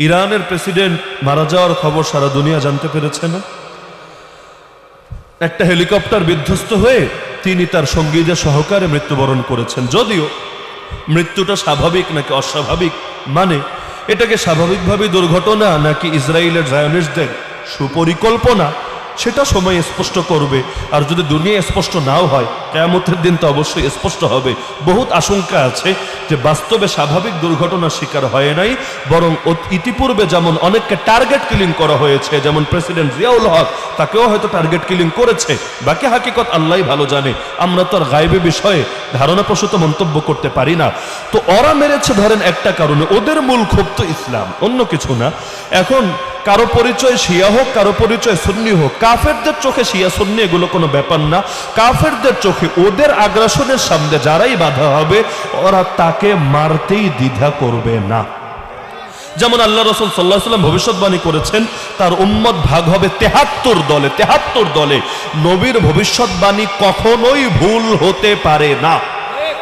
ইরানের প্রেসিডেন্ট মারা যাওয়ার খবর সারা দুনিয়া জানতে পেরেছে না? একটা হেলিকপ্টার বিধ্বস্ত হয়ে তিনি তার সঙ্গীদের সহকারে মৃত্যুবরণ করেছেন। যদিও মৃত্যুটা স্বাভাবিক নাকি অস্বাভাবিক মানে এটাকে স্বাভাবিকভাবে দুর্ঘটনা নাকি ইসরায়েলের জায়নিস্টদের সুপরিকল্পনা সেটা সময় স্পষ্ট করবে। আর যদি দুনিয়া স্পষ্ট নাও হয়, কেয়ামতের দিন তো অবশ্যই স্পষ্ট হবে। বহুত আশঙ্কা আছে যে বাস্তবে স্বাভাবিক দুর্ঘটনার শিকার হয় নাই, বরং ইতিপূর্বে যেমন অনেককে টার্গেট কিলিং করা হয়েছে, যেমন প্রেসিডেন্ট জিয়াউল হক, তাকেও হয়তো টার্গেট কিলিং করেছে। বাকি হাকিকত আল্লাহ ভালো জানে, আমরা তো আর গাইবে বিষয়ে ধারণাপ্রসূত মন্তব্য করতে পারি না। তো ওরা মেরেছে ধরেন একটা কারণে, ওদের মূল ক্ষোভ তো ইসলাম, অন্য কিছু না। এখন কারও পরিচয় শিয়া হোক, কারও পরিচয় সুন্নি হোক, কাফেরদের চোখে শিয়া সুন্নি এগুলো কোনো ব্যাপার না। কাফেরদের চোখে ওদের আগ্রাসনের সামনে যারাই বাধা হবে, ওরা তাকে মারতেই দ্বিধা করবে না। যেমন আল্লাহ রসুল সাল্লাহ সাল্লাম ভবিষ্যৎবাণী করেছেন, তার উম্মত ভাগ হবে তেহাত্তর দলে তেহাত্তর দলে। নবীর ভবিষ্যৎবাণী কখনোই ভুল হতে পারে না।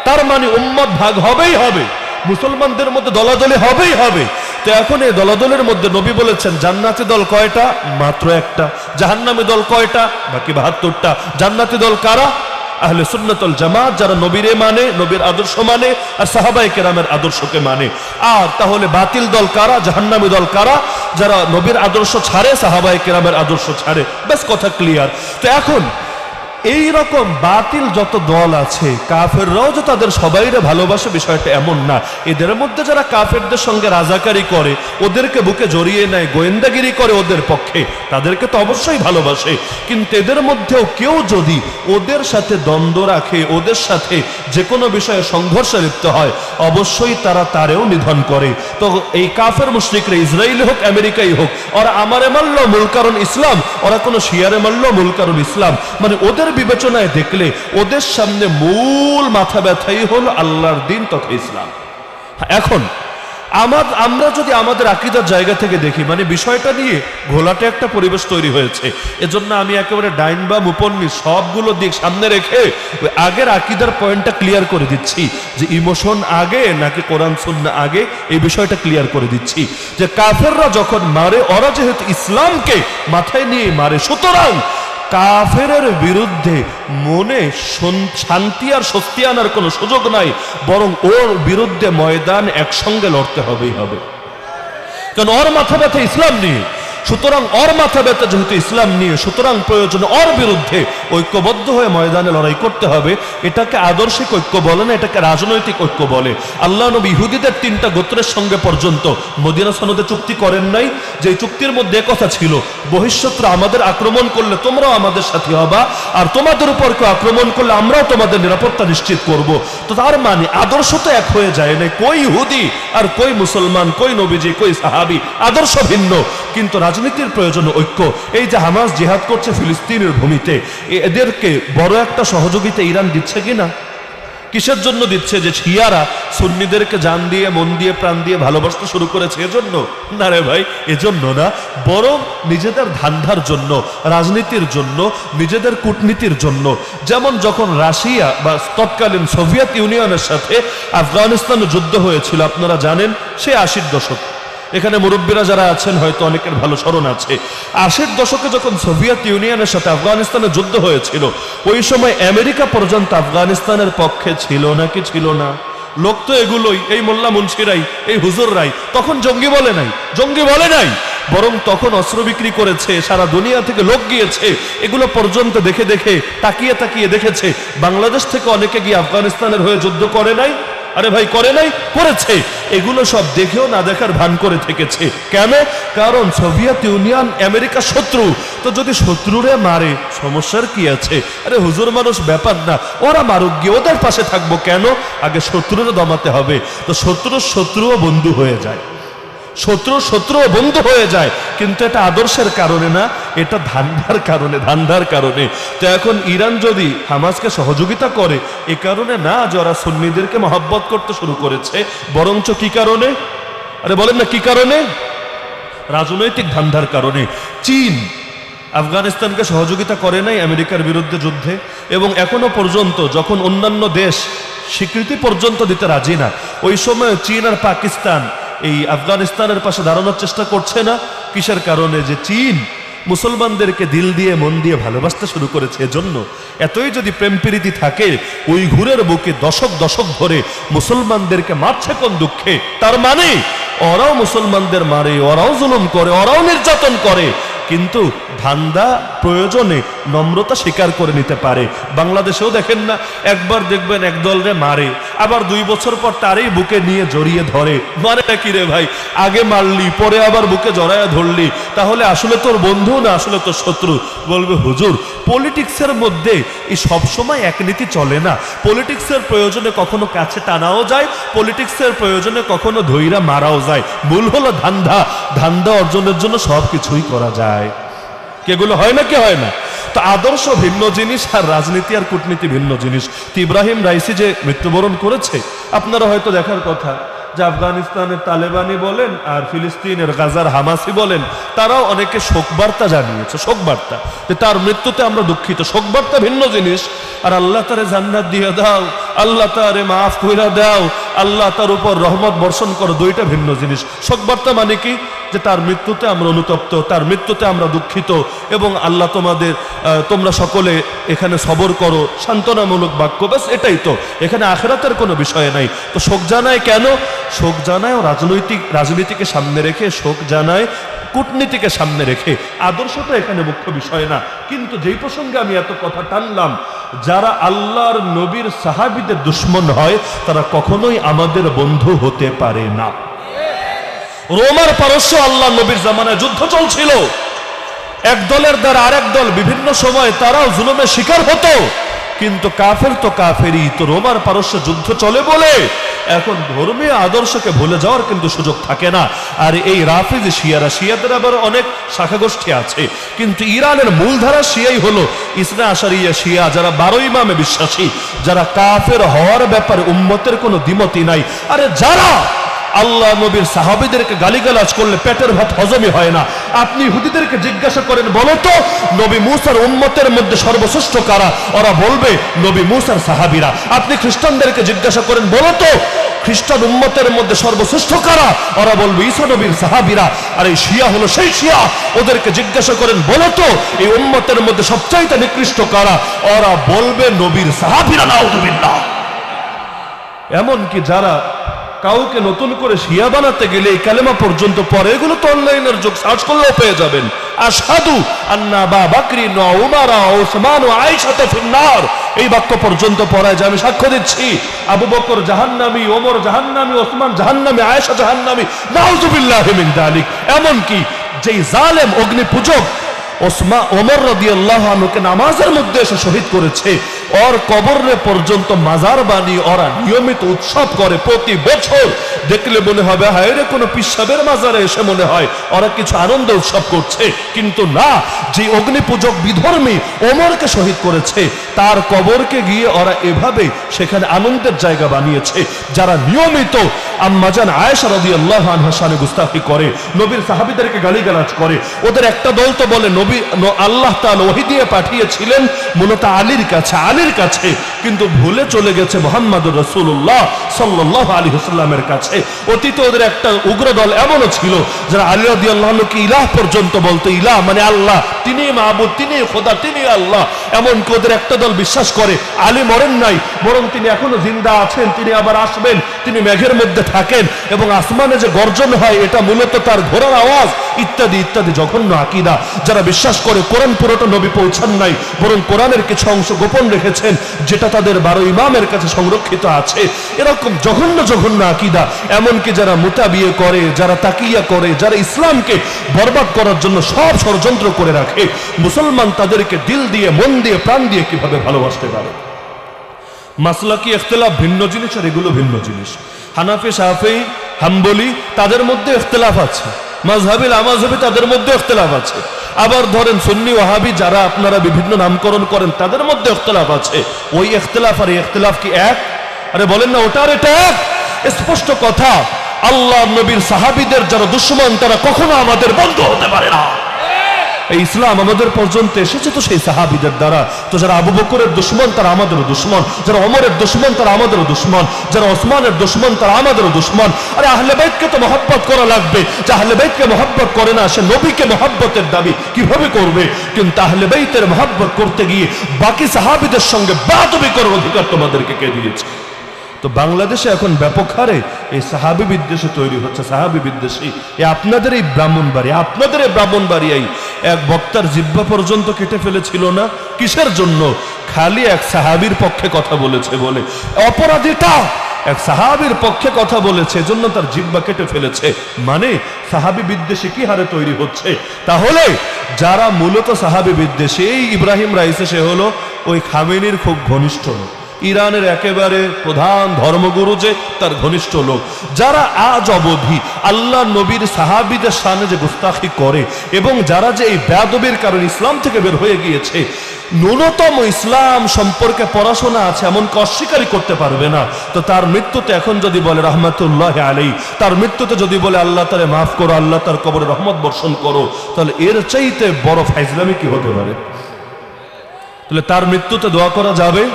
তার মানে উম্মত ভাগ হবেই হবে, মুসলমানদের মধ্যে দলাদলি হবেই হবে। তো এখন এই দলাদলের মধ্যে নবী বলেছেন, জান্নাতি দল কয়টা? মাত্র একটা। জাহান্নামী দল কয়টা? বাকি বাহাত্তরটা। জান্নাতি দল কারা? আহলে সুন্নতল জামাত, যারা নবীরে মানে নবীর আদর্শ মানে আর সাহাবাই কেরামের আদর্শকে মানে। আর তাহলে বাতিল দল কারা? জাহান্নামী দল কারা? যারা নবীর আদর্শ ছাড়ে সাহাবাই কেরামের আদর্শ ছাড়ে। বেশ কথা ক্লিয়ার তো এখন এই রকম বাতিল যত দল আছে, কাফেররাও যে তাদের সবাইরে ভালোবাসে বিষয়টা এমন না। এদের মধ্যে যারা কাফেরদের সঙ্গে রাজাকারি করে, ওদেরকে বুকে জড়িয়ে নেয়, গোয়েন্দাগিরি করে ওদের পক্ষে, তাদেরকে তো অবশ্যই ভালোবাসে। কিন্তু এদের মধ্যেও কেউ যদি ওদের সাথে দ্বন্দ্ব রাখে, ওদের সাথে যে কোনো বিষয়ে সংঘর্ষে লিপ্ত হয়, অবশ্যই তারা তারেও নিধন করে। তো এই কাফের মুশরিকরা ইসরায়েল হোক, আমেরিকাই হোক, ওরা আমারে মারল, মূল কারণ ইসলাম, ওরা কোনো শিয়ারে মারল, মূল কারণ ইসলাম। মানে ওদের বিবেচনায় দেখলে ওদের সামনে মূল মাথা ব্যথাই হলো আল্লাহর দিন তথা ইসলাম। এখন, আমার, আমরা যদি আমাদের আকিদার জায়গা থেকে দেখি মানে বিষয়টা নিয়ে ঘোলাটে একটা পরিবেশ তৈরি হয়েছে, এজন্য আমি একেবারে ডাইন বা মুপন্নি সবগুলো দিক সামনে রেখে আগের আকিদার পয়েন্টটা ক্লিয়ার করে দিচ্ছি, যে ইমোশন আগে নাকি কোরআন সুন্না আগে, এই বিষয়টা ক্লিয়ার করে দিচ্ছি, যে কাফেররা যখন মারে, ওরা যেহেতু ইসলামকে মাথায় নিয়ে মারে, সুতরাং কাফেরের বিরুদ্ধে মনে শান্তি আর স্বস্তি আনার কোনো সুযোগ নাই, বরং ওর বিরুদ্ধে ময়দান একসঙ্গে লড়তে হবেই হবে। কারণ ওর মাথা ব্যথা ইসলাম নিয়ে। সুতরাং ওর মাথা ব্যথা যেহেতু ইসলাম নিয়ে, সুতরাং প্রয়োজন ওর বিরুদ্ধে ঐক্যবদ্ধ হয়ে ময়দানে লড়াই করতে হবে। এটাকে আদর্শিক ঐক্য বলে না, এটাকে রাজনৈতিক ঐক্য বলে। আল্লাহ নবী ইহুদিদের তিনটা গোত্রের সঙ্গে পর্যন্ত মদিনা সনদে চুক্তি করেন নাই। যে চুক্তির মধ্যে কথা ছিল বহিষ্যৎরা আমাদের আক্রমণ করলে তোমরাও আমাদের সাথে হবা, আর তোমাদের উপর কেউ আক্রমণ করলে আমরাও তোমাদের নিরাপত্তা নিশ্চিত করব। তো তার মানে আদর্শ তো এক হয়ে যায় না কই ইহুদি, আর কই মুসলমান, কই নবীজি, কই সাহাবি, আদর্শ ভিন্ন। কিন্তু রাজনীতির প্রয়োজন ঐক্য। এই যে হামাস জিহাদ করছে ফিলিস্তিনের ভূমিতে এদেরকে বড় একটা সহযোগিতা ইরান দিচ্ছে কিনা? কিসের জন্য দিচ্ছে যে শিয়ারা সুন্নিদেরকে জান দিয়ে, মন দিয়ে, প্রাণ দিয়ে ভালোবাসতে শুরু করেছে? এজন্য? না রে ভাই, এজন্য না। বরং নিজেদের ধান্ধার জন্য, রাজনীতির জন্য, নিজেদের কূটনীতির জন্য। যেমন যখন রাশিয়া বা তৎকালীন সোভিয়েত ইউনিয়নের সাথে আফগানিস্তানে যুদ্ধ হয়েছিল, আপনারা জানেন, সে আশির দশক। এখানে মুরব্বীরা যারা আছেন, হয়তো অনেকের ভালো স্মরণ আছে। আশির দশকে যখন সোভিয়েত ইউনিয়নের সাথে আফগানিস্তানের যুদ্ধ হয়েছিল, ওই সময় আমেরিকা পর্যন্ত আফগানিস্তানের পক্ষে ছিল নাকি ছিল না? লোক তো এগুলোই, এই মোল্লা মুন্সিরাই, এই হুজুররাই। তখন জঙ্গি বলে নাই, জঙ্গি বলে নাই। বরং তখন অস্ত্র বিক্রি করেছে, সারা দুনিয়া থেকে লোক গিয়েছে। এগুলো পর্যন্ত দেখে দেখে, তাকিয়ে তাকিয়ে দেখেছে। বাংলাদেশ থেকে অনেকে গিয়ে আফগানিস্তানের হয়ে যুদ্ধ করে নাই? আরে ভাই, করে নাই, করেছে। এগুলো সব দেখেও না দেখার ভান করে থেকেছে। কেন কারণ সোভিয়েত ইউনিয়ন আমেরিকা শত্রু। তো যদি শত্রুরে মারে, সমস্যার কি আছে? আরে হুজুর মানুষ, ব্যাপার না। ওরা মারুক গিয়ে, ওদের পাশে থাকব কেন? আগে শত্রুরে দমাতে হবে। তো শত্রুর শত্রুও বন্ধু হয়ে যায়। শত্রু শত্রু বন্ধু হয়ে যায়। কিন্তু এটা আদর্শের কারণে না, এটা ধান্দার কারণে ধান্দার কারণে। তো এখন ইরান যদি হামাসকে সহযোগিতা করে, এ কারণে না যে ওরা সুন্নিদেরকে মহাব্বত করতে শুরু করেছে, বরঞ্চ কি কারণে? আরে বলেন না, কি কারণে? রাজনৈতিক ধান্দার কারণে। চীন আফগানিস্তানকে সহযোগিতা করে নাই আমেরিকার বিরুদ্ধে যুদ্ধে, এবং এখনও পর্যন্ত যখন অন্যান্য দেশ স্বীকৃতি পর্যন্ত দিতে রাজি না, ওই সময় চীন আর পাকিস্তান এই আফগানিস্তানের পাশে দাঁড়ানোর চেষ্টা করছে না। কিসের কারণে যে চীন মুসলমানদেরকে দিল দিয়ে, মন দিয়ে ভালোবাসতে শুরু করেছে এজন্য। এতই যদি প্রেম প্রীতি থাকে ওই ঘুরের বুকে দশক দশক ধরে মুসলমানদেরকে মারছে কোন দুঃখে? তার মানে ওরাও মুসলমানদের মারে, ওরাও জুলুম করে, ওরাও নির্যাতন করে। কিন্তু ধান্দা প্রয়োজনে নম্রতা স্বীকার করে নিতে পারে। বাংলাদেশেও দেখেন না, একবার দেখবেন একদল রে মারে, আবার দুই বছর পর তারই বুকে নিয়ে জড়িয়ে ধরে। মানে কি রে ভাই? আগে মারলি, পরে আবার বুকে জড়ায়া ধরলি। তাহলে আসলে তোর বন্ধু না আসলে তোর শত্রু? বলবে, হুজুর, পলিটিক্সের মধ্যে এই সবসময় এক নীতি চলে না। পলিটিক্সের প্রয়োজনে কখনো কাছে টানাও যায়, পলিটিক্সের প্রয়োজনে কখনো ধৈরা মারাও যায়। ভুল হলো ধান্দা। ধান্দা অর্জনের জন্য সব কিছুই করা যায়। কেগুলো হয় না, কি হয় না? তো আদর্শ ভিন্ন জিনিস আর রাজনীতি আর কূটনীতি ভিন্ন জিনিস। ইব্রাহিম রাইসি যে মৃত্যুবরণ করেছে, আপনারা হয়তো দেখার কথা, যে আফগানিস্তানের তালেবানি বলেন আর ফিলিস্তিনের গাজার হামাসি বলেন, তারাও অনেকে শোকবার্তা জানিয়েছে, শোকবার্তা। যে তার মৃত্যুতে আমরা দুঃখিত, শোকবার্তা ভিন্ন জিনিস। আর আল্লাহ তারে জান্নাত দিয়ে দাও, আল্লাহ তারে মাফ দাও, আল্লাহ তার উপর রহমত বর্ষণ করো, দুইটা ভিন্ন জিনিস। শোকবার্তা মানে কি? যে তার মৃত্যুতে আমরা অনুতপ্ত, তার মৃত্যুতে আমরা দুঃখিত এবং আল্লাহ তোমাদের তোমরা সকলে এখানে সবর করো, সান্ত্বনামূলক বাক্য, ব্যাস এটাই তো। এখানে আখেরাতের কোনো বিষয় নাই। তো শোক জানায় কেন? শোক জানায় রাজনৈতিক, রাজনীতিকে সামনে রেখে, শোক জানায় কূটনীতিকে সামনে রেখে। আদর্শটা এখানে মুখ্য বিষয় না। কিন্তু যেই প্রসঙ্গে আমি এত কথা টানলাম, যারা আল্লাহর নবীর সাহাবিদের দুশ্মন হয়, তারা কখনোই আমাদের বন্ধু হতে পারে না। রোমার পারস্য আল্লাহ নবীর জামানায় যুদ্ধ চলছিল। এক দলের দ্বারা আরেক দল বিভিন্ন সময় তারাও জুলুমের শিকার হতো। কিন্তু কাফের তো কাফেরই, তো রোমার পারস্য যুদ্ধ চলে বলে এখন ধর্মীয় আদর্শকে ভুলে যাওয়ার কিন্তু সুযোগ থাকে না। আর এই রাফিজ, শিয়ারা, শিয়াদের আবার অনেক শাখা গোষ্ঠী আছে। কিন্তু ইরানের মূলধারা শিয়াই হলো। ইসরা আশারিয়া শিয়া, যারা বারো ইমামে বিশ্বাসী, যারা কাফের হওয়ার ব্যাপারে উম্মতের কোনো দ্বিমতি নাই। আরে যারা আল্লাহ নবীর সাহাবিদেরকে গালিগালাজ করলে পেটের ভাত হজমই হয় না। আপনি হুদিদেরকে জিজ্ঞাসা করেন, বলো তো, নবী মুসার উম্মতের মধ্যে সর্বশ্রেষ্ঠ কারা? ওরা বলবে, নবী মুসার সাহাবিরা। আপনি খ্রিস্টানদেরকে জিজ্ঞাসা করেন, বলো তো, খ্রিস্টান উম্মতের মধ্যে সর্বশ্রেষ্ঠ কারা? ওরা বলবে, ঈসা নবীর সাহাবিরা। আর এই শিয়া হলো সেই শিয়া। ওদেরকে জিজ্ঞাসা করেন, বলো তো, এই উম্মতের মধ্যে সবচাইতে নিকৃষ্ট কারা? ওরা বলবে, নবীর সাহাবিরা নাউদুবিল্লাহ এমনকি যারা কাউকে নতুন করে শিয়া বানাতে গেলে এই কালেমা পর্যন্ত পরে, এগুলো তো অনলাইনের যুগ, সার্চ করলেও পেয়ে যাবেন। আসাদু আন্না বা বাকরি ওসমান ও আয়েশাতে ফিন্নার। এই বাক্য পর্যন্ত পড়ায় যে আমি সাক্ষ্য দিচ্ছি, আবু বকর জাহান্নামী, ওমর জাহান্নামী, ওসমান জাহান্নামী, আয়েশা জাহান্নামী, নাউজুবিল্লাহ যালিক এমনকি যেই জালেম অগ্নি পূজক ওসমা, ওমর রাদিয়াল্লাহু আনহুকে নামাজের মধ্যে এসে শহীদ করেছে ওর কবরে পর্যন্ত মাজার বানিয়ে ওরা নিয়মিত উৎসব করে প্রতি বছর। দেখলে মনে হবে, হায় রে, কোনো পিসাবের মাজারে এসে মনে হয় ওরা কিছু আনন্দ উৎসব করছে। কিন্তু না, যে অগ্নি পূজক বিধর্মী ওমরকে শহীদ করেছে, তার কবরকে গিয়ে ওরা এভাবে সেখানে আনন্দের জায়গা বানিয়েছে, যারা নিয়মিত আম্মাজান আয়েশা রাদিয়াল্লাহু আনহা শানে গুস্তাখি করে, নবীর সাহাবীদেরকে গালিগালাজ করে। ওদের একটা দল তো বলে, নবী আল্লাহ তাআলা ওহী দিয়ে পাঠিয়েছিলেন, মূলত আলীর কাছে। আলীর কাছে, কিন্তু ভুলে চলে গেছে মোহাম্মদুর রাসূলুল্লাহ সাল্লাল্লাহু আলাইহি ওয়াসাল্লামের কাছে। অতীতে ওদের একটা উগ্র দল এমনও ছিল, যারা আলী রাদিয়াল্লাহু আনহুকে ইলাহ পর্যন্ত বলতো, ইলাহ মানে আল্লাহ, তিনি মাহবুদ তিনি খোদা, তিনি আল্লাহ। এমনকি ওদের একটা দল বিশ্বাস করে, আলী মরেন নাই, বরং তিনি এখনও জিন্দা আছেন, তিনি আবার আসবেন, তিনি মেঘের মধ্যে থাকেন, এবং আসমানে যে গর্জন হয়, এটা মূলত তার ঘোড়ার আওয়াজ, ইত্যাদি ইত্যাদি জঘন্য আকিদা। যারা বিশ্বাস করে, কোরআন পুরোটা নবী পৌঁছান নাই, বরং কোরআনের কিছু অংশ গোপন রেখেছেন যেটা তাদের বারো ইমামের কাছে সংরক্ষিত আছে। এরকম জঘন্য জঘন্য আকিদা। এমনকি যারা মোতা বিয়ে করে, যারা তাকিয়া করে, যারা ইসলামকে বরবাদ করার জন্য সব ষড়যন্ত্র করে রাখে, মুসলমান তাদেরকে দিল দিয়ে, মন দিয়ে, প্রাণ দিয়ে কীভাবে ভালোবাসতে পারে? মাসলাকি ইখতলাফ? ভিন্ন জিনিস আর এগুলো ভিন্ন জিনিস। হানাফি সাহাফি হাম্বলি, তাদের মধ্যে ইখতলাফ আছে। মাঝহাবিল আমাজহাবি তাদের মধ্যে ইখতলাফ আছে। আবার ধরেন সুন্নি ওয়াহাবি যারা আপনারা বিভিন্ন নামকরণ করেন, তাদের মধ্যে ইখতলাফ আছে। ওই ইখতলাফ আর এই ইখতলাফ কি এক? আরে বলেন না ওটার এটা এক? স্পষ্ট কথা, আল্লাহ নবীর সাহাবিদের যারা দুশ্মন, তারা কখনো আমাদের বন্ধু হতে পারে না। এই ইসলাম আমাদের পর্যন্ত এসেছে তো সেই সাহাবিদের দ্বারা। তো যারা আবু বকরের দুশ্মন, তারা আমাদেরও দুশ্মন। যারা অমরের দুশ্মন, তারা আমাদেরও দুশ্মন। যারা ওসমানের দুশ্মন, তারা আমাদেরও দুশ্মন। আরে আহলে বাইতকে তো মহব্বত করা লাগবে। যে আহলে বাইতকে মহব্বত করে না, সে নবীকে মহব্বতের দাবি কীভাবে করবে? কিন্তু আহলে বাইতের মহব্বত করতে গিয়ে বাকি সাহাবিদের সঙ্গে বাদবি করার অধিকার তোমাদেরকে কে দিয়েছে? তো বাংলাদেশে এখন ব্যাপক হারে এই সাহাবি বিদ্বেষে তৈরি হচ্ছে, সাহাবি বিদ্বেষী। এ আপনাদের এই ব্রাহ্মণবাড়ি আপনাদের এই ব্রাহ্মণবাড়িয়াই এক বক্তার জিব্বা পর্যন্ত কেটে ফেলেছিল না? কিসের জন্য? খালি এক সাহাবির পক্ষে কথা বলেছে বলে। অপরাধীটা এক সাহাবির পক্ষে কথা বলেছে, এজন্য তার জিব্বা কেটে ফেলেছে। মানে সাহাবি বিদ্বেষী কি হারে তৈরি হচ্ছে? তাহলে যারা মূলত সাহাবি বিদ্বেষী, এই ইব্রাহিম রাইসে সে হলো ওই খামেনির খুব ঘনিষ্ঠ লোক। ইরানের একেবারে প্রধান ধর্মগুরু যে, তার ঘনিষ্ঠ লোক। যারা আজ অবধি আল্লাহ নবীর সাহাবিদের সামনে যে গুস্তাখি করে এবং যারা যে এই বেদবির কারণে ইসলাম থেকে বের হয়ে গিয়েছে, ন্যূনতম ইসলাম সম্পর্কে পড়াশোনা আছে এমনকি অস্বীকারই করতে পারবে না। তো তার মৃত্যুতে এখন যদি বলে রহমতুল্লাহ আলী তার মৃত্যুতে যদি বলে আল্লাহ তারে মাফ করো, আল্লাহ তার কবরে রহমত বর্ষণ করো, তাহলে এর চাইতে বড় ফাইজলামি কি হতে পারে? তাহলে তার মৃত্যুতে দোয়া করা যাবে?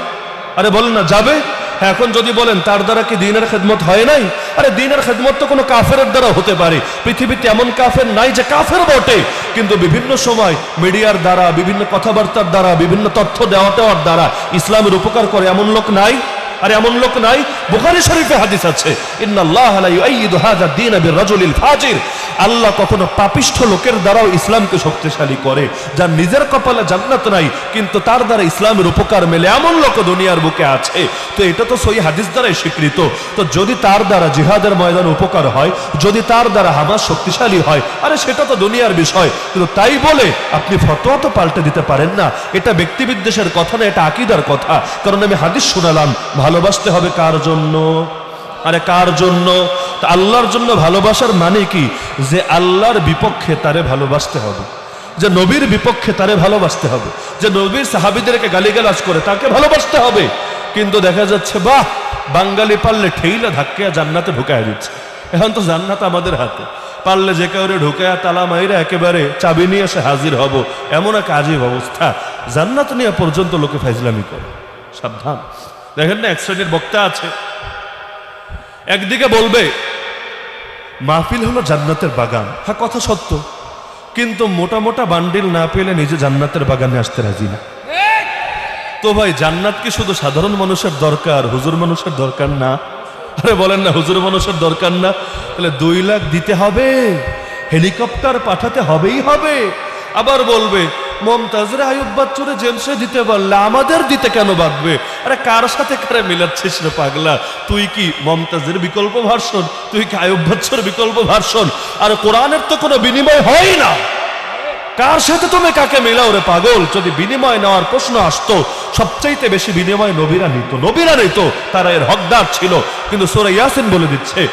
আরে বলেন না যাবে? হ্যাঁ, এখন যদি বলেন তার দ্বারা কি দিনের খেদমত হয় নাই? আরে দিনের খেদমত তো কোনো কাফের দ্বারা হতে পারে। পৃথিবীতে এমন কাফের নাই যে কাফের বটে। কিন্তু বিভিন্ন সময় মিডিয়ার দ্বারা বিভিন্ন কথাবার্তার দ্বারা বিভিন্ন তথ্য দেওয়া দেওয়ার দ্বারা ইসলামের উপকার করে এমন লোক নাই? আর এমন লোক নাই? বুখারী শরীফে হাদিস আছে ইন্নাল্লাহ লা ইউআইয়িদু হাযা দ্বীন বিররাজুলিল ফাজির। আল্লাহ কখনো পাপিষ্ঠ লোকের দ্বারাও ইসলামকে শক্তিশালী করে, যার নিজের কপালে জান্নাত নাই, কিন্তু তার দ্বারা ইসলামের উপকার মেলে এমন লোক দুনিয়ার বুকে আছে। তো এটা তো সই হাদিস দ্বারাই স্বীকৃত। তো যদি তার দ্বারা জিহাদের ময়দান উপকার হয়, যদি তার দ্বারা হামাস শক্তিশালী হয়, আরে সেটা তো দুনিয়ার বিষয়। কিন্তু তাই বলে আপনি ফতোয়া তো পাল্টে দিতে পারেন না। এটা ব্যক্তিবিদ্বেষের কথা না, এটা আকিদার কথা। কারণ আমি হাদিস শোনালাম, ভালোবাসতে হবে কার জন্য? আরে কার জন্য? আল্লাহর জন্য ভালোবাসার মানে কি? যে আল্লাহর বিপক্ষে তারে ভালোবাসতে হবে। যে নবীর বিপক্ষে তারে ভালোবাসতে হবে। যে নবীর সাহাবিদেরকে গালিগালাজ করে তাকে ভালোবাসতে হবে। কিন্তু দেখা যাচ্ছে, বাহ, বাঙালি পারলে ঠেইলা ধাক্কিয়া জান্নাতে ঢুকায় দিচ্ছে। এখন তো জান্নাত আমাদের হাতে। পারলে যে কাউরে ঢুকায়া তালা মাইরা একেবারে চাবি নিয়ে এসে হাজির হব। এমন এক আজীব অবস্থা। জান্নাত নিয়ে পর্যন্ত লোকে ফাইজলামি করে। সাবধান। দেখেন না, এক শ্রেণির বক্তা আছে। একদিকে বলবে মাহফিল হলো জান্নাতের বাগান। হ্যাঁ কথা সত্য। কিন্তু মোটা মোটা বান্ডিল না পেলে নিজে জান্নাতের বাগানে আসতে রাজি না। তো ভাই জান্নাত কি শুধু সাধারণ মানুষের দরকার হুজুর মানুষের দরকার না? আরে বলেন না হুজুর মানুষের দরকার না? তাহলে দুই লাখ দিতে হবে হেলিকপ্টার পাঠাতে হবেই হবে। আবার বলবে মমতাজরে আয়ুব বাচ্চুরে জেমসে দিতে পারলে আমাদের দিতে কেন বাঁধবে? আরে কার সাথে কারে মিলাচ্ছিস রে পাগলা? তুই কি মমতাজের বিকল্প ভার্সন? তুই কি আয়ুব বাচ্চুর বিকল্প ভার্সন? আর কোরআনের তো কোনো বিনিময় হয় না। কার সাথে তুমি কাকে মেলাও রে পাগল? যদি বিনিময় নেওয়ার প্রশ্ন আসতো সবচাইতে বেশি বিনিময় নবীরা নিত। নবীরা নিত, তারা এর হকদার ছিল। কিন্তু সোরা ইয়াসিন বলে দিচ্ছে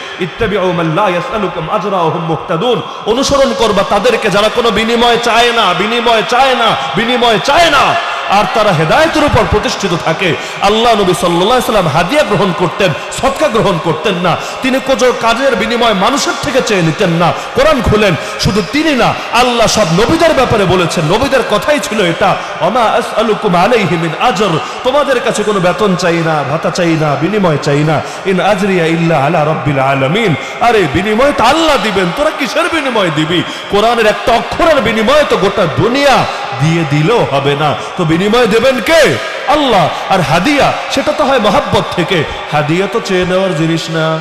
অনুসরণ করবা তাদেরকে, যারা কোনো বিনিময় চায় না, বিনিময় চায় না, বিনিময় চায় না। আর তারা হেদায়তের উপর প্রতিষ্ঠিত থাকে। আল্লাহ নবী সাল্লাহ সাল্লাম হাদিয়া গ্রহণ করতেন সৎকা গ্রহণ করতেন না। তিনি কোজ কাজের বিনিময় মানুষের থেকে চেয়ে নিতেন না। কোরআন খুলেন, শুধু তিনি না, আল্লাহ সব নবীদের ব্যাপারে বলেছেন। নবীদের কথাই ছিল এটা, অমা আসআলুকুম আলাইহি আজর তোমাদের কাছে কোনো বেতন চাই না, ভাতা চাই না, বিনিময় চাই না ইন আজরিয়া ইল্লা আলা রাব্বিল আলামিন আরে, বিনিময় তো আল্লাহ দিবেন, তোরা কিসের বিনিময় দিবি? কোরআনের একটা অক্ষরের বিনিময় তো গোটা দুনিয়া দিয়ে দিলেও হবে না। তো বিনিময় দেবেন কে? আল্লাহ। আর হাদিয়া, সেটা তো হয় মহাব্বত থেকে। হাদিয়া তো চেয়ে নেওয়ার জিনিস না।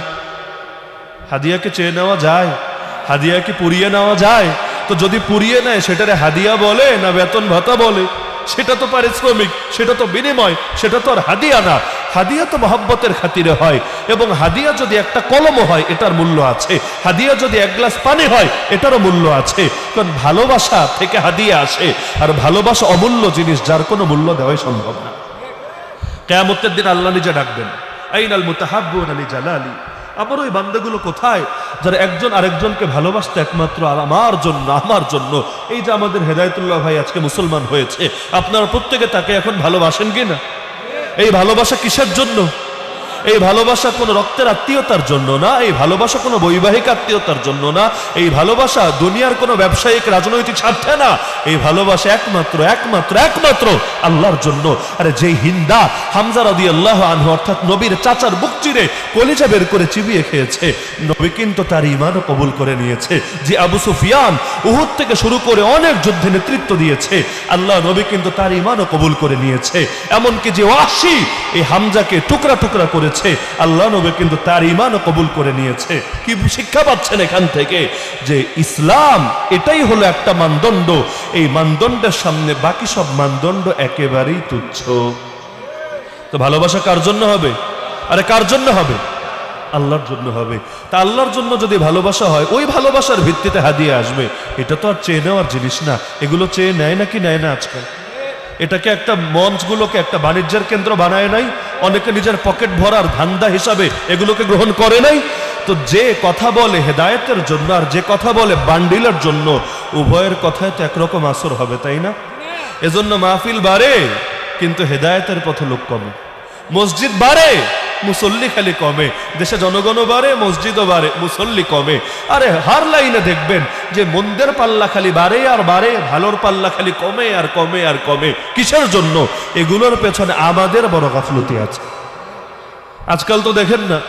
হাদিয়াকে চেয়ে নেওয়া যায়। হাদিয়াকে পুড়িয়ে নেওয়া যায়। তো যদি পুড়িয়ে নেয়, সেটারে হাদিয়া বলে না বেতন ভাতা বলে? সেটা তো পারিশ্রমিক সেটা তো বিনিময়, সেটা তো আর হাদিয়া না। হাদিয়া তো মহব্বতের খাতিরে হয় এবং হাদিয়া যদি একটা কলমও হয়, এটার মূল্য আছে। হাদিয়া যদি এক গ্লাস পানি হয়, এটারও মূল্য আছে। কারণ ভালোবাসা থেকে হাদিয়া আসে, আর ভালোবাসা অমূল্য জিনিস, যার কোনো মূল্য দেওয়াই সম্ভব না। কেয়ামতের দিন আল্লাহ নিজে ডাকবেন, আইনাল মুতাহাব্বুন আলী জালালি। আবার ওই বান্দাগুলো কোথায়? যারা একজন আরেকজনকে ভালোবাসতে একমাত্র আর আমার জন্য আমার জন্য। এই যে আমাদের হেদায়তুল্লাহ ভাই আজকে মুসলমান হয়েছে, আপনারা প্রত্যেকে তাকে এখন ভালোবাসেন কি না এই ভালোবাসা কিসের জন্য? এই ভালোবাসা কোনো রক্তের আত্মীয়তার জন্য না, এই ভালোবাসা কোনো বৈবাহিক আত্মীয়তার জন্য না, এই ভালোবাসা দুনিয়ার কোনো ব্যবসায়িক রাজনৈতিক স্বার্থে না, এই ভালোবাসা একমাত্র একমাত্র একমাত্র আল্লাহর জন্য। আরে যেই হিন্দা হামজা রাদি আল্লাহ আনহু, অর্থাৎ নবীর চাচার বুক চিরে কলিজা বের করে চিবিয়ে খেয়েছে, নবী কিন্তু তার ইমানও কবুল করে নিয়েছে, যে আবু সুফিয়ান উহুদ থেকে শুরু করে অনেক যুদ্ধে নেতৃত্ব দিয়েছে, আল্লাহ নবী কিন্তু তার ইমানও কবুল করে নিয়েছে। এমনকি যে ওয়াসি এই হামজাকে টুকরা টুকরা করেছে। আল্লাহ নবী কিন্তু তার ইমানও কবুল করে নিয়েছে। কি শিক্ষা পাচ্ছেন এখান থেকে? যে ইসলাম এটাই হলো একটা মানদণ্ড। এই মানদণ্ডের সামনে বাকি সব মানদণ্ড একেবারেই তুচ্ছ। তো ভালোবাসা কার জন্য হবে? আরে কার জন্য হবে? আল্লাহর জন্য হবে। তা আল্লাহর জন্য যদি ভালোবাসা হয়, ওই ভালোবাসার ভিত্তিতে হাদিয়ে আসবে। এটা তো আর চেয়ে নেওয়ার জিনিস না। এগুলো চেয়ে নেয় নাকি নেয় না আজকাল? এটাকে একটা মঞ্চগুলোকে একটা বাণিজ্যের কেন্দ্র বানায় নাই অনেকে নিজের পকেট ভরার ধান্দা হিসাবে এগুলোকে গ্রহণ করে নাই। তো যে কথা বলে হেদায়তের জন্য আর যে কথা বলে বান্ডিলের জন্য উভয়ের কথায় তো একরকম আসর হবে তাই না? এজন্য মাহফিল বাড়ে কিন্তু হেদায়তের পথে লোক কমে। মসজিদ বাড়ে মুসল্লি খালি কমে, দেশে জনগণও বাড়ে, মসজিদও বাড়ে, মুসল্লি কমে। আরে হার লাইনে দেখবেন যে মন্দের পাল্লা খালি বাড়ে আর বাড়ে, ভালোর পাল্লা খালি কমে আর কমে আর কমে। কিসের জন্য? এগুলোর পেছনে আমাদের বড় গাফলতি আছে। আজকাল তো দেখেন না,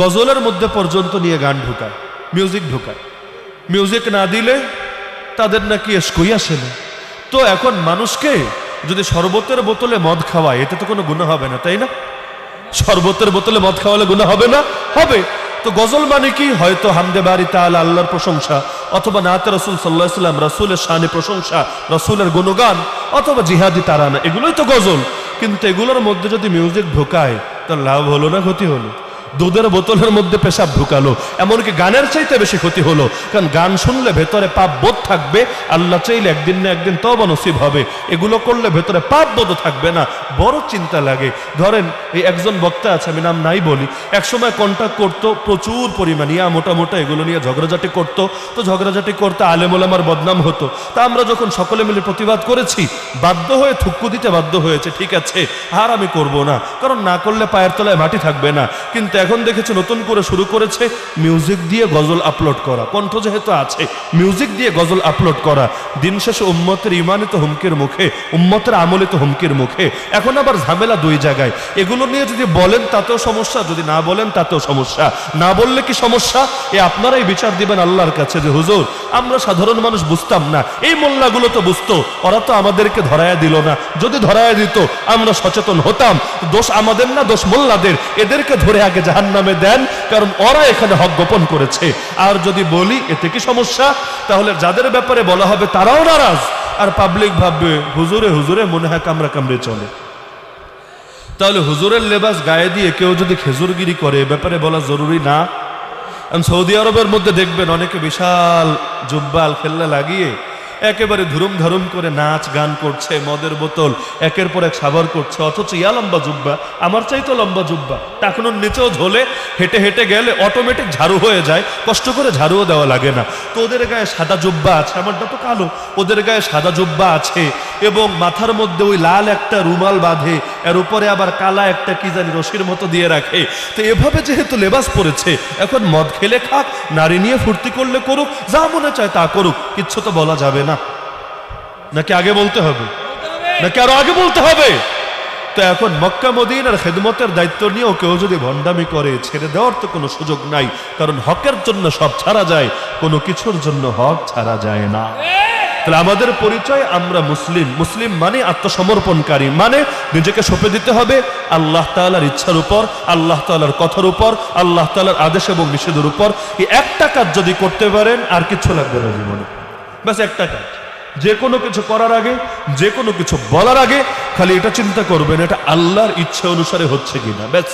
গজলের মধ্যে পর্যন্ত নিয়ে গান ঢুকায় মিউজিক ঢুকায়। মিউজিক না দিলে তাদের নাকি এসকই আসে না। তো এখন মানুষকে যদি শরবতের বোতলে মদ খাওয়ায়, এতে তো কোনো গুণা হবে না, তাই না? শরবতের বোতলে মদ খাওয়ালে গুণা হবে না? হবে। তো গজল মানে কি? হয়তো হামদে বাড়ি তাহলে আল্লাহর প্রশংসা, অথবা নাতে রসুল সাল্লাহ সাল্লাম রসুলের শানে প্রশংসা, রসুলের গুণগান, অথবা জিহাদি তারানা, এগুলোই তো গজল। কিন্তু এগুলোর মধ্যে যদি মিউজিক ঢোকায় তার লাভ হলো না, ক্ষতি হলো। দুধের বোতলের মধ্যে পেশাব ঢুকালো। এমনকি গানের চাইতে বেশি ক্ষতি হলো। কারণ গান শুনলে ভেতরে পাপ বোধ থাকবে, আল্লাহ চাইলে একদিন না একদিন তবা নসিব হবে। এগুলো করলে ভেতরে পাপ বোধ থাকবে না, বড় চিন্তা লাগে। ধরেন, এই একজন বক্তা আছে, আমি নাম নাই বলি, একসময় কন্ট্যাক্ট করতো, প্রচুর পরিমাণ, ইয়া মোটা এগুলো নিয়ে ঝগড়াঝাটি করতো। তো ঝগড়াঝাটি করতে আলেমোলামার বদনাম হতো। তা আমরা যখন সকলে মিলে প্রতিবাদ করেছি, বাধ্য হয়ে থুক্কু দিতে বাধ্য হয়েছে, ঠিক আছে আর আমি করব না। কারণ না করলে পায়ের তলায় মাটি থাকবে না। কিন্তু এখন দেখেছি নতুন করে শুরু করেছে মিউজিক দিয়ে গজল আপলোড করা। কণ্ঠ যেহেতু আছে মিউজিক দিয়ে গজল আপলোড করা। দিন শেষে উম্মতের ইমানিত হুমকির মুখে, উম্মতের আমলিত হুমকির মুখে। এখন আবার ঝামেলা দুই জায়গায়। এগুলো নিয়ে যদি বলেন তাতেও সমস্যা, যদি না বলেন তাতেও সমস্যা। না বললে কি সমস্যা? এ আপনারাই বিচার দিবেন আল্লাহর কাছে যে, হুজুর, আমরা সাধারণ মানুষ বুঝতাম না। এই মোল্লাগুলো তো বুঝতো। ওরা তো আমাদেরকে ধরায়া দিল না। যদি ধরায়া দিত, আমরা সচেতন হতাম। দোষ আমাদের না, দোষ মোল্লাদের। এদেরকে ধরে আগে জাহান নামে দেন, কারণ ওরা এখানে হক গোপন করেছে। আর যদি বলি, এতে কি সমস্যা? তাহলে যাদের ব্যাপারে বলা হবে তারাও নারাজ। আর পাবলিক ভাববে, হুজুরে হুজুরে, মনে হয় কামড়া কামড়ে চলে। তাহলে হুজুরের লেবাস গায়ে দিয়ে কেউ যদি খেজুরগিরি করে ব্যাপারে বলা জরুরি না। সৌদি আরবের মধ্যে দেখবেন অনেকে বিশাল জুব্বাল খেল্লা লাগিয়ে একেবারে ধুরুম ধারুম করে নাচ গান করছে, মদের বোতল, একের পর এক সাবার করছে, অথচ ইয়া লম্বা জুব্বা, আমার চাই তো লম্বা জুব্বা। টাকুনোর নিচেও ঝোলে, হেঁটে হেঁটে গেলে অটোমেটিক ঝাড়ু হয়ে যায়, কষ্ট করে ঝাড়ুও দেওয়া লাগে না। তো ওদের গায়ে সাদা জুব্বা আছে আমারটা তো কালো, ওদের গায়ে সাদা জুব্বা আছে, এবং মাথার মধ্যে ওই লাল একটা রুমাল বাঁধে, এর উপরে আবার কালা একটা কি জানি রশির মতো দিয়ে রাখে। তো এভাবে যেহেতু লেবাস পড়েছে, এখন মদ খেলে খাক, নারী নিয়ে ফুর্তি করলে করুক, যা মনে চায় তা করুক, কিচ্ছু তো বলা যাবে না। নাকি আগে বলতে হবে? নাকি আরও আগে বলতে হবে? তো এখন মক্কা মদিনার খেদমতের দায়িত্ব নিয়েও কেউ যদি ভণ্ডামি করে, ছেড়ে দেওয়ার তো কোনো সুযোগ নাই। কারণ হকের জন্য সব ছাড়া যায়, কোনো কিছুর জন্য হক ছাড়া যায় না। তাহলে আমাদের পরিচয় আমরা মুসলিম। মুসলিম মানে আত্মসমর্পণকারী মানে নিজেকে সঁপে দিতে হবে আল্লাহ তাআলার ইচ্ছার উপর, আল্লাহ তাআলার কথার উপর, আল্লাহ তাআলার আদেশ এবং নিষেধের উপর। এই একটা কাজ যদি করতে পারেন, আর কিছু লাগবে না জীবনে। ব্যাস একটা কাজ। যে কোনো কিছু করার আগে, যে কোনো কিছু বলার আগে, খালি এটা চিন্তা করবেন, এটা আল্লাহর ইচ্ছা অনুসারে হচ্ছে কিনা, ব্যাস।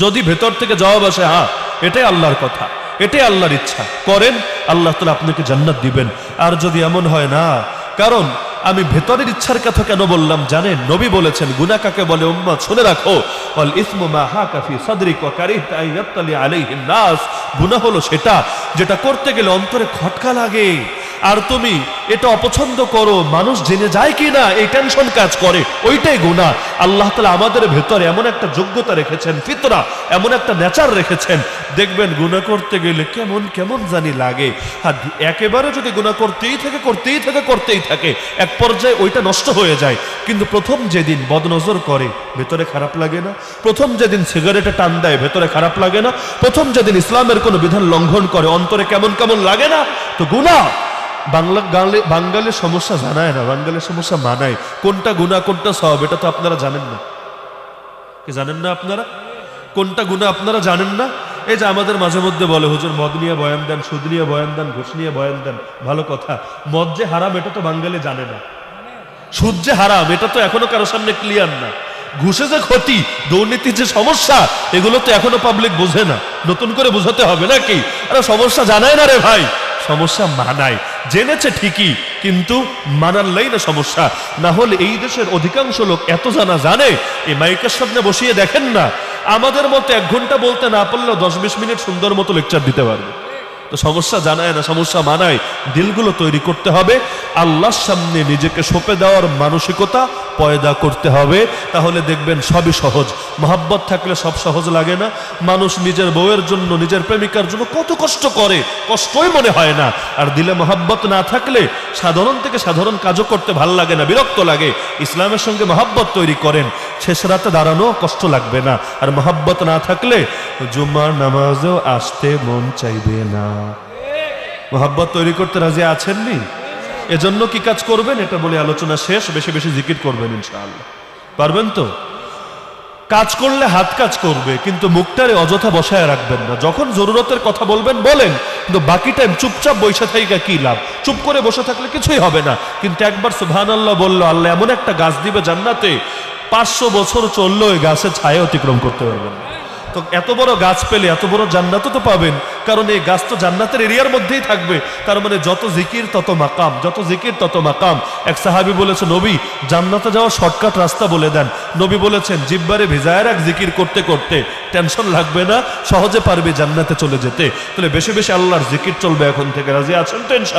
যদি ভেতর থেকে জবাব আসে হ্যাঁ এটাই আল্লাহর কথা, এটাই আল্লাহর ইচ্ছা, করেন, আল্লাহ তালা আপনাকে জান্নাত দিবেন। আর যদি এমন হয়, না, কারণ আমি ভেতরের ইচ্ছার কথা কেন বললাম? জানেন, নবী বলেছেন গুনা কাকে বলে উম্মা শুনে রাখো অল ইসমু মা হাকা ফি সাদরিক ওয়া কারিহতা আন ইয়াত্তালি আলাইহিন হলো সেটা, যেটা করতে গেলে অন্তরে খটকা লাগে। আর তুমি এটা অপছন্দ করো, মানুষ জেনে যায় কি না এই টেনশন কাজ করে, ওইটাই গুণা আল্লাহ তালা আমাদের ভেতরে এমন একটা যোগ্যতা রেখেছেন, ফিতরা, এমন একটা নেচার রেখেছেন। দেখবেন গুণা করতে গেলে কেমন কেমন জানি লাগে। আর একেবারে যদি গুণা করতেই থাকে করতেই থাকে করতেই থাকে, এক পর্যায়ে ওইটা নষ্ট হয়ে যায়। কিন্তু প্রথম যেদিন বদনজর করে, ভেতরে খারাপ লাগে না। প্রথম যেদিন সিগারেটে টান দেয়, ভেতরে খারাপ লাগে না। প্রথম যেদিন ইসলামের কোনো বিধান লঙ্ঘন করে, অন্তরে কেমন কেমন লাগে না, তো গুণা বাংলা গালে বাঙালির সমস্যা জানায় না বাঙালির সমস্যা মানায়। কোনটা গুণা, কোনটা সব এটা তো আপনারা জানেন না। জানেন না আপনারা? কোনটা গুণা, আপনারা জানেন না? এই যে আমাদের মাঝে মধ্যে বলে, হুজুর, মদ নিয়ে বয়ান দেন, সুদ নিয়ে বয়ান দেন, ঘুষ নিয়ে বয়ান দেন। ভালো কথা। মদ যে হারাম, এটা তো বাঙালি জানে না। সুদ যে হারাম, এটা তো এখনও কারও সামনে ক্লিয়ার না। ঘুষে যে ক্ষতি, দুর্নীতির যে সমস্যা, এগুলো তো এখনও পাবলিক বোঝে না। নতুন করে বোঝাতে হবে নাকি? আরে সমস্যা জানায় না রে ভাই। সমস্যা মানায়। জেনেছে ঠিকই, কিন্তু মানাল্লাই না সমস্যা। না হলে এই দেশের অধিকাংশ লোক এত জানা জানে এই মাইকের সামনে বসিয়ে দেখেন না। আমাদের মতো এক ঘণ্টা বলতে না পারলেও দশ বিশ মিনিট সুন্দর মতো লেকচার দিতে পারবে। তো সমস্যা জানায় না, সমস্যা মানায়। দিলগুলো তৈরি করতে হবে। আল্লাহর সামনে নিজেকে সঁপে দেওয়ার মানসিকতা পয়দা করতে হবে, তাহলে দেখবেন সবই সহজ। মহাব্বত থাকলে সব সহজ লাগে না। মানুষ নিজের বউয়ের জন্য, নিজের প্রেমিকার জন্য কত কষ্ট করে, কষ্টই মনে হয় না। আর দিলে মহাব্বত না থাকলে সাধারণ থেকে সাধারণ কাজও করতে ভালো লাগে না, বিরক্ত লাগে। ইসলামের সঙ্গে মহাব্বত তৈরি করেন, শেষ রাতে দাঁড়ানো কষ্ট লাগবে না। আর মহাব্বত না থাকলে জুম্মার নামাজেও আসতে মন চাইবে না। মহাব্বত তৈরি করতে রাজি আছেননি? এজন্য কি কাজ করবেন? এটা বলে আলোচনা শেষ, বেশি বেশি জিকির করবেন ইনশাআল্লাহ। পারবেন তো? কাজ করলে হাত কাজ করবে, কিন্তু মুখটারে অযথা বসায় রাখবেন না। যখন জরুরতের কথা বলবেন, বলেন, কিন্তু বাকি টাইম চুপচাপ বসে থাকা কি লাভ? চুপ করে বসে থাকলে কিছুই হবে না। কিন্তু একবার সুবহান আল্লাহ বলল, আল্লাহ এমন একটা গাছ দিবে জান্নাতে, পাঁচশো বছর চলল ওই গাছের ছায়া অতিক্রম করতে পারবেন না। তো এত বড় গাছ পেলে, এত বড় জান্নাতও তো পাবেন। কারণ এই গাছ তো জান্নাতের এরিয়ার মধ্যেই থাকবে। তার মানে যত জিকির, তত মাকাম। যত জিকির, তত মাকাম। এক সাহাবি বলেছে, নবী, জান্নাতে যাওয়া শর্টকাট রাস্তা বলে দেন। নবী বলেছেন, জিব্বারে ভিজায়ের এক জিকির করতে করতে। টেনশন লাগবে না, সহজে পারবে জান্নাতে চলে যেতে। তাহলে বেশি বেশি আল্লাহর জিকির চলবে এখন থেকে। রাজি আছেন টেনশন